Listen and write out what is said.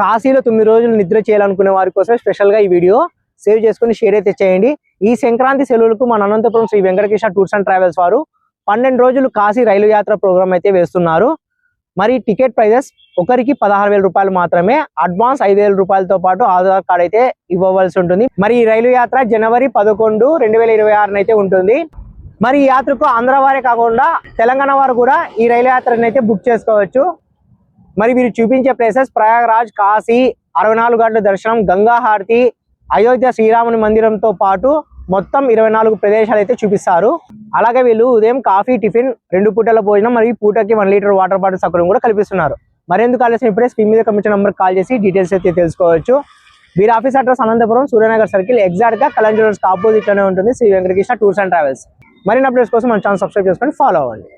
కాశీలో తొమ్మిది రోజులు నిద్ర చేయాలనుకునే వారి కోసమే స్పెషల్గా ఈ వీడియో సేవ్ చేసుకుని షేర్ అయితే చేయండి. ఈ సంక్రాంతి సెలవులకు మన Anantapur Sri Venkatakrishna tours and travels వారు పన్నెండు రోజులు కాశీ రైలు యాత్ర ప్రోగ్రామ్ అయితే వేస్తున్నారు. మరి టికెట్ ప్రైజెస్ ఒకరికి పదహారు వేల రూపాయలు మాత్రమే అడ్వాన్స్ ఐదు వేల రూపాయలతో పాటు ఆధార్ కార్డ్ అయితే ఇవ్వవలసి ఉంటుంది. మరి ఈ రైలు యాత్ర జనవరి పదకొండు రెండు వేల ఇరవై ఆరున అయితే ఉంటుంది. మరి ఈ యాత్రకు ఆంధ్ర వారే కాకుండా తెలంగాణ వారు కూడా ఈ రైలు యాత్రను అయితే బుక్ చేసుకోవచ్చు. మరి వీరు చూపించే ప్లేసెస్ ప్రయాగరాజ్ కాశీ అరవై నాలుగు గంటల దర్శనం గంగా హారతి అయోధ్య శ్రీరాముని మందిరంతో పాటు మొత్తం ఇరవై నాలుగు ప్రదేశాలు అయితే చూపిస్తారు. అలాగే వీళ్ళు ఉదయం కాఫీ టిఫిన్ రెండు పూటల భోజనం మరియు పూటకి వన్ లీటర్ వాటర్ బాటిల్ సౌకర్యం కూడా కల్పిస్తున్నారు. మరెందుకు ఆలస్యం? ఇప్పుడే స్క్రీన్ మీద కమిషన్ నెంబర్ కాల్ చేసి డీటెయిల్స్ అయితే తెలుసుకోవచ్చు. వీరి office address Anantapur Suryanagar circle ఎగ్జాక్ట్గా కలంజూర్స్ ఆపోజిట్లోనే ఉంటుంది Sri Venkatakrishna tours and travels. మరిన్ని అప్డేట్స్ కోసం మన ఛానల్ సబ్స్క్రైబ్ చేసుకొని ఫాలో అవ్వండి.